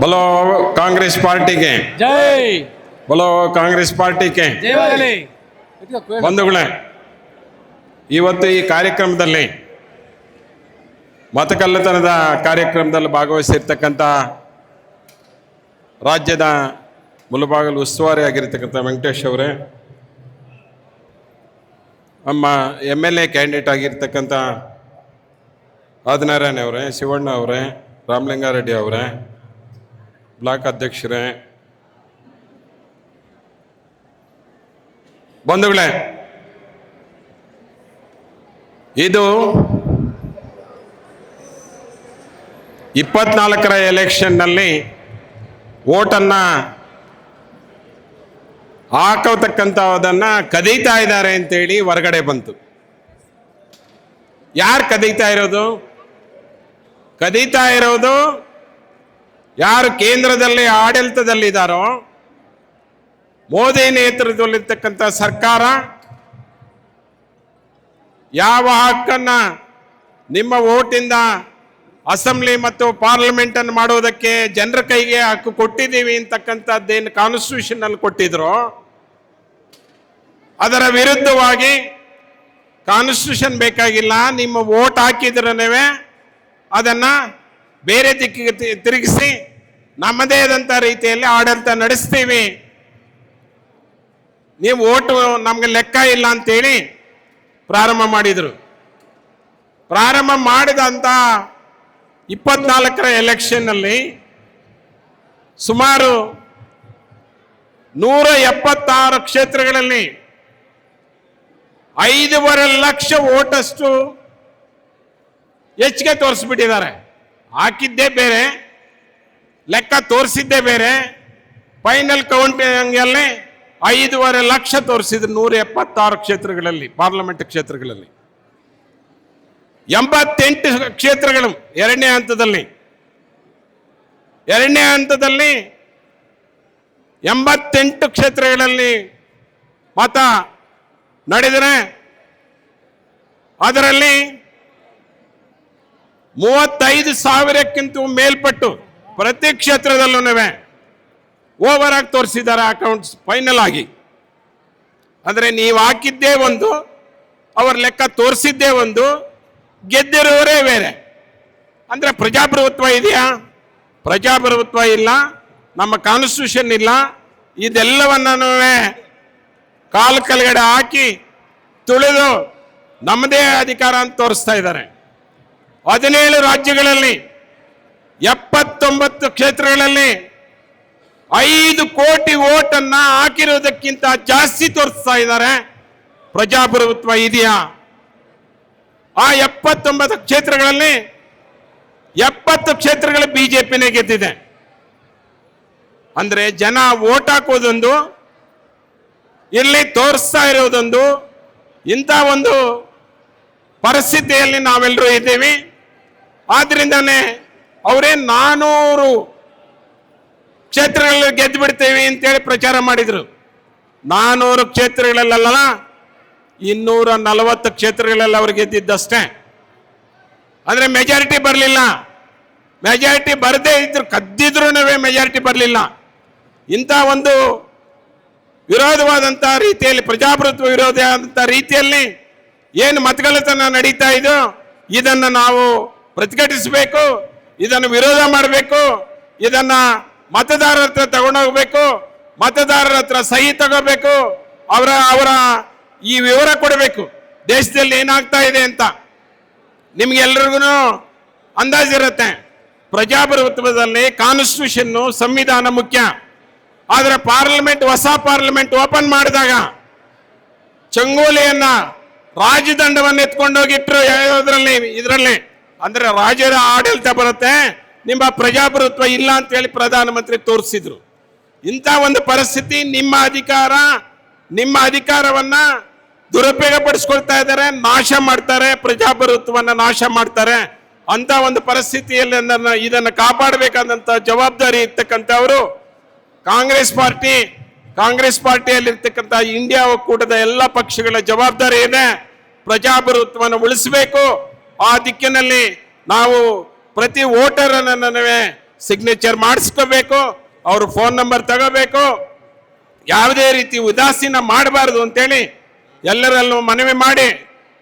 बोलो कांग्रेस पार्टी के ಜೈ बोलो कांग्रेस पार्टी के ಜಯವಾಗಲಿ ಬಂಧುಗಳೇ ಇವತ್ತು ಈ ಕಾರ್ಯಕ್ರಮದಲ್ಲಿ ಮತಕಳ್ಳತನದ ಕಾರ್ಯಕ್ರಮದಲ್ಲಿ ಭಾಗವಹಿಸಿರ್ತಕ್ಕಂಥ ರಾಜ್ಯದ ಮುಲಬಾಗಲು ಉಸ್ತುವಾರಿ ಆಗಿರ್ತಕ್ಕಂಥ ವೆಂಕಟೇಶ್ ಅವರೇ ನಮ್ಮ ಎಮ್ ಎಲ್ ಎ ಕ್ಯಾಂಡಿಡೇಟ್ ಆಗಿರ್ತಕ್ಕಂಥ ಆದಿನಾರಾಯಣ ಅವರೇ ಶಿವಣ್ಣ ಅವರೇ ರಾಮಲಿಂಗಾರೆಡ್ಡಿ ಅವರೇ, ಬ್ಲಾಕ್ ಅಧ್ಯಕ್ಷರೇ. ಬಂಧುಗಳೇ, ಇದು ಇಪ್ಪತ್ನಾಲ್ಕರ ಎಲೆಕ್ಷನ್ನಲ್ಲಿ ಓಟನ್ನು ಹಾಕೋತಕ್ಕಂಥದ್ದನ್ನು ಕದೀತಾ ಇದ್ದಾರೆ ಅಂತೇಳಿ ಹೊರಗಡೆ ಬಂತು. ಯಾರು ಕದೀತಾ ಇರೋದು? ಕದೀತಾ ಇರೋದು ಯಾರು ಕೇಂದ್ರದಲ್ಲಿ ಆಡಳಿತದಲ್ಲಿದ್ದಾರೋ, ಮೋದಿ ನೇತೃತ್ವದಲ್ಲಿರ್ತಕ್ಕಂಥ ಸರ್ಕಾರ ಯಾವ ಹಕ್ಕನ್ನ ನಿಮ್ಮ ಓಟಿಂದ ಅಸೆಂಬ್ಲಿ ಮತ್ತು ಪಾರ್ಲಿಮೆಂಟ್ ಅನ್ನು ಮಾಡೋದಕ್ಕೆ ಜನರ ಕೈಗೆ ಹಕ್ಕು ಕೊಟ್ಟಿದ್ದೀವಿ ಅಂತಕ್ಕಂಥದ್ದೇನು ಕಾನ್ಸ್ಟಿಟ್ಯೂಷನ್ ಅಲ್ಲಿ ಕೊಟ್ಟಿದ್ರು, ಅದರ ವಿರುದ್ಧವಾಗಿ ಕಾನ್ಸ್ಟಿಟ್ಯೂಷನ್ ಬೇಕಾಗಿಲ್ಲ, ನಿಮ್ಮ ಓಟ್ ಹಾಕಿದ್ರನೇ ಅದನ್ನ ಬೇರೆ ದಿಕ್ಕಿಗೆ ತಿರುಗಿಸಿ ನಮ್ಮದೇ ಆದಂಥ ರೀತಿಯಲ್ಲಿ ಆಡಳಿತ ನಡೆಸ್ತೀವಿ. ನೀವು ಓಟು ನಮಗೆ ಲೆಕ್ಕ ಇಲ್ಲ ಅಂತೇಳಿ ಪ್ರಾರಂಭ ಮಾಡಿದರು. ಪ್ರಾರಂಭ ಮಾಡಿದಂಥ ಇಪ್ಪತ್ನಾಲ್ಕರ ಎಲೆಕ್ಷನ್ನಲ್ಲಿ ಸುಮಾರು ನೂರ ಎಪ್ಪತ್ತಾರು ಕ್ಷೇತ್ರಗಳಲ್ಲಿ ಐದೂವರೆ ಲಕ್ಷ ಓಟಷ್ಟು ಹೆಚ್ಚಿಗೆ ತೋರಿಸ್ಬಿಟ್ಟಿದ್ದಾರೆ. ಹಾಕಿದ್ದೇ ಬೇರೆ, ಲೆಕ್ಕ ತೋರಿಸಿದ್ದೇ ಬೇರೆ. ಫೈನಲ್ ಕೌಂಟ್ ಕೌಂಟಿಂಗಲ್ಲಿ ಐದೂವರೆ ಲಕ್ಷ ತೋರಿಸಿದ್ರು ನೂರ ಎಪ್ಪತ್ತಾರು ಕ್ಷೇತ್ರಗಳಲ್ಲಿ ಪಾರ್ಲಿಮೆಂಟ್ ಕ್ಷೇತ್ರಗಳಲ್ಲಿ. ಎಂಬತ್ತೆಂಟು ಕ್ಷೇತ್ರಗಳು ಎರಡನೇ ಹಂತದಲ್ಲಿ. ಎರಡನೇ ಹಂತದಲ್ಲಿ ಎಂಬತ್ತೆಂಟು ಕ್ಷೇತ್ರಗಳಲ್ಲಿ ಮತ ನಡೆದರೆ, ಅದರಲ್ಲಿ ಮೂವತ್ತೈದು ಸಾವಿರಕ್ಕಿಂತ ಮೇಲ್ಪಟ್ಟು ಪ್ರತಿ ಕ್ಷೇತ್ರದಲ್ಲೂ ಓವರ್ ಆಗಿ ತೋರಿಸಿದ್ದಾರೆ ಅಕೌಂಟ್ಸ್ ಫೈನಲ್ ಆಗಿ. ಅಂದರೆ ನೀವು ಹಾಕಿದ್ದೇ ಒಂದು, ಅವ್ರ ಲೆಕ್ಕ ತೋರಿಸಿದ್ದೇ ಒಂದು, ಗೆದ್ದಿರೋರೇ ಬೇರೆ. ಅಂದರೆ ಪ್ರಜಾಪ್ರಭುತ್ವ ಇದೆಯಾ? ಪ್ರಜಾಪ್ರಭುತ್ವ ಇಲ್ಲ, ನಮ್ಮ ಕಾನ್ಸ್ಟಿಟ್ಯೂಷನ್ ಇಲ್ಲ ಇದೆಲ್ಲವನ್ನೂ ಕಾಲು ಕಲ್ಗಡೆ ಹಾಕಿ ತುಳಿದು ನಮ್ಮದೇ ಅಧಿಕಾರ ಅಂತ ತೋರಿಸ್ತಾ ಇದ್ದಾರೆ. ಹದಿನೇಳು ರಾಜ್ಯಗಳಲ್ಲಿ, ಎಪ್ಪತ್ತೊಂಬತ್ತು ಕ್ಷೇತ್ರಗಳಲ್ಲಿ ಐದು ಕೋಟಿ ಓಟನ್ನ ಹಾಕಿರೋದಕ್ಕಿಂತ ಜಾಸ್ತಿ ತೋರಿಸ್ತಾ ಇದ್ದಾರೆ. ಪ್ರಜಾಪ್ರಭುತ್ವ ಇದೆಯಾ? ಆ ಎಪ್ಪತ್ತೊಂಬತ್ತು ಕ್ಷೇತ್ರಗಳಲ್ಲಿ ಎಪ್ಪತ್ತು ಕ್ಷೇತ್ರಗಳು ಬಿಜೆಪಿನೇ ಗೆದ್ದಿದೆ. ಅಂದ್ರೆ ಜನ ಓಟ್ ಹಾಕೋದೊಂದು, ಇಲ್ಲಿ ತೋರಿಸ್ತಾ ಇರೋದೊಂದು, ಇಂಥ ಒಂದು ಪರಿಸ್ಥಿತಿಯಲ್ಲಿ ನಾವೆಲ್ಲರೂ ಇದ್ದೀವಿ. ಆದ್ರಿಂದನೇ ಅವರೇ ನಾನೂರು ಕ್ಷೇತ್ರಗಳಲ್ಲಿ ಗೆದ್ದು ಬಿಡ್ತೇವೆ ಅಂತೇಳಿ ಪ್ರಚಾರ ಮಾಡಿದ್ರು. ನಾನೂರು ಕ್ಷೇತ್ರಗಳಲ್ಲ ಇನ್ನೂರ ನಲವತ್ತು ಕ್ಷೇತ್ರಗಳಲ್ಲಿ ಅವ್ರು ಗೆದ್ದಿದ್ದಷ್ಟೇ. ಅಂದ್ರೆ ಮೆಜಾರಿಟಿ ಬರಲಿಲ್ಲ. ಮೆಜಾರಿಟಿ ಬರದೇ ಇದ್ರು ಕದ್ದಿದ್ರೂ ಮೆಜಾರಿಟಿ ಬರಲಿಲ್ಲ. ಇಂಥ ಒಂದು ವಿರೋಧವಾದಂಥ ರೀತಿಯಲ್ಲಿ, ಪ್ರಜಾಪ್ರಭುತ್ವ ಆದಂಥ ರೀತಿಯಲ್ಲಿ ಏನು ಮತಗಳತನ ನಡೀತಾ ಇದೋ ಇದನ್ನು ನಾವು ಪ್ರತಿಭಟಿಸಬೇಕು ಇದನ್ನು ವಿರೋಧ ಮಾಡಬೇಕು, ಇದನ್ನ ಮತದಾರರ ಹತ್ರ ತಗೊಂಡೋಗ್ಬೇಕು, ಮತದಾರರ ಹತ್ರ ಸಹಿ ತಗೋಬೇಕು, ಅವರ ಅವರ ಈ ವಿವರ ಕೊಡಬೇಕು. ದೇಶದಲ್ಲಿ ಏನಾಗ್ತಾ ಇದೆ ಅಂತ ನಿಮ್ಗೆಲ್ರಿಗೂ ಅಂದಾಜಿರುತ್ತೆ ಪ್ರಜಾಪ್ರಭುತ್ವದಲ್ಲಿ ಕಾನ್ಸ್ಟಿಟ್ಯೂಷನ್ ಸಂವಿಧಾನ ಮುಖ್ಯ. ಆದರೆ ಪಾರ್ಲಿಮೆಂಟ್ ಹೊಸ ಪಾರ್ಲಿಮೆಂಟ್ ಓಪನ್ ಮಾಡಿದಾಗ ಚಂಗೋಲಿಯನ್ನ ರಾಜದಂಡವನ್ನು ಎತ್ಕೊಂಡೋಗಿಟ್ರು ಯಾವುದ್ರಲ್ಲಿ ಇದರಲ್ಲಿ? ಅಂದ್ರೆ ರಾಜರ ಆಡಳಿತ ಬರುತ್ತೆ, ನಿಮ್ಮ ಪ್ರಜಾಪ್ರಭುತ್ವ ಇಲ್ಲ ಅಂತ ಹೇಳಿ ಪ್ರಧಾನಮಂತ್ರಿ ತೋರಿಸಿದ್ರು. ಇಂಥ ಒಂದು ಪರಿಸ್ಥಿತಿ ನಿಮ್ಮ ಅಧಿಕಾರ, ನಿಮ್ಮ ಅಧಿಕಾರವನ್ನ ದುರುಪಯೋಗ ಪಡಿಸ್ಕೊಳ್ತಾ ಇದ್ದಾರೆ, ನಾಶ ಮಾಡ್ತಾರೆ, ಪ್ರಜಾಪ್ರಭುತ್ವವನ್ನ ನಾಶ ಮಾಡ್ತಾರೆ. ಅಂತ ಒಂದು ಪರಿಸ್ಥಿತಿಯಲ್ಲಿ ಇದನ್ನು ಕಾಪಾಡಬೇಕಾದಂತ ಜವಾಬ್ದಾರಿ ಇರ್ತಕ್ಕಂಥವರು ಕಾಂಗ್ರೆಸ್ ಪಾರ್ಟಿ. ಕಾಂಗ್ರೆಸ್ ಪಾರ್ಟಿಯಲ್ಲಿ ಇರ್ತಕ್ಕಂಥ ಇಂಡಿಯಾ ಒಕ್ಕೂಟದ ಎಲ್ಲ ಪಕ್ಷಗಳ ಜವಾಬ್ದಾರಿ ಇದೆ. ಪ್ರಜಾಪ್ರಭುತ್ವವನ್ನು ಉಳಿಸಬೇಕು. ಆ ದಿಕ್ಕಿನಲ್ಲಿ ನಾವು ಪ್ರತಿ ವೋಟರನ್ನು ಸಿಗ್ನೇಚರ್ ಮಾಡಿಸ್ಕೋಬೇಕು, ಅವ್ರ ಫೋನ್ ನಂಬರ್ ತಗೋಬೇಕು, ಯಾವುದೇ ರೀತಿ ಉದಾಸೀನ ಮಾಡಬಾರ್ದು ಅಂತೇಳಿ ಎಲ್ಲರಲ್ಲೂ ಮನವಿ ಮಾಡಿ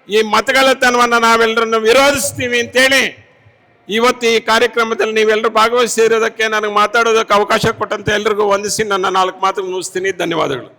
ಈ ಮತಗಳತನವನ್ನು ನಾವೆಲ್ಲರನ್ನು ವಿರೋಧಿಸ್ತೀವಿ ಅಂತೇಳಿ ಇವತ್ತು ಈ ಕಾರ್ಯಕ್ರಮದಲ್ಲಿ ನೀವೆಲ್ಲರೂ ಭಾಗವಹಿಸಿರೋದಕ್ಕೆ ನನಗೆ ಮಾತಾಡೋದಕ್ಕೆ ಅವಕಾಶ ಕೊಟ್ಟಂತೆ ಎಲ್ರಿಗೂ ವಂದಿಸಿ ನನ್ನ ನಾಲ್ಕು ಮಾತು ಮುಗಿಸ್ತೀನಿ. ಧನ್ಯವಾದಗಳು.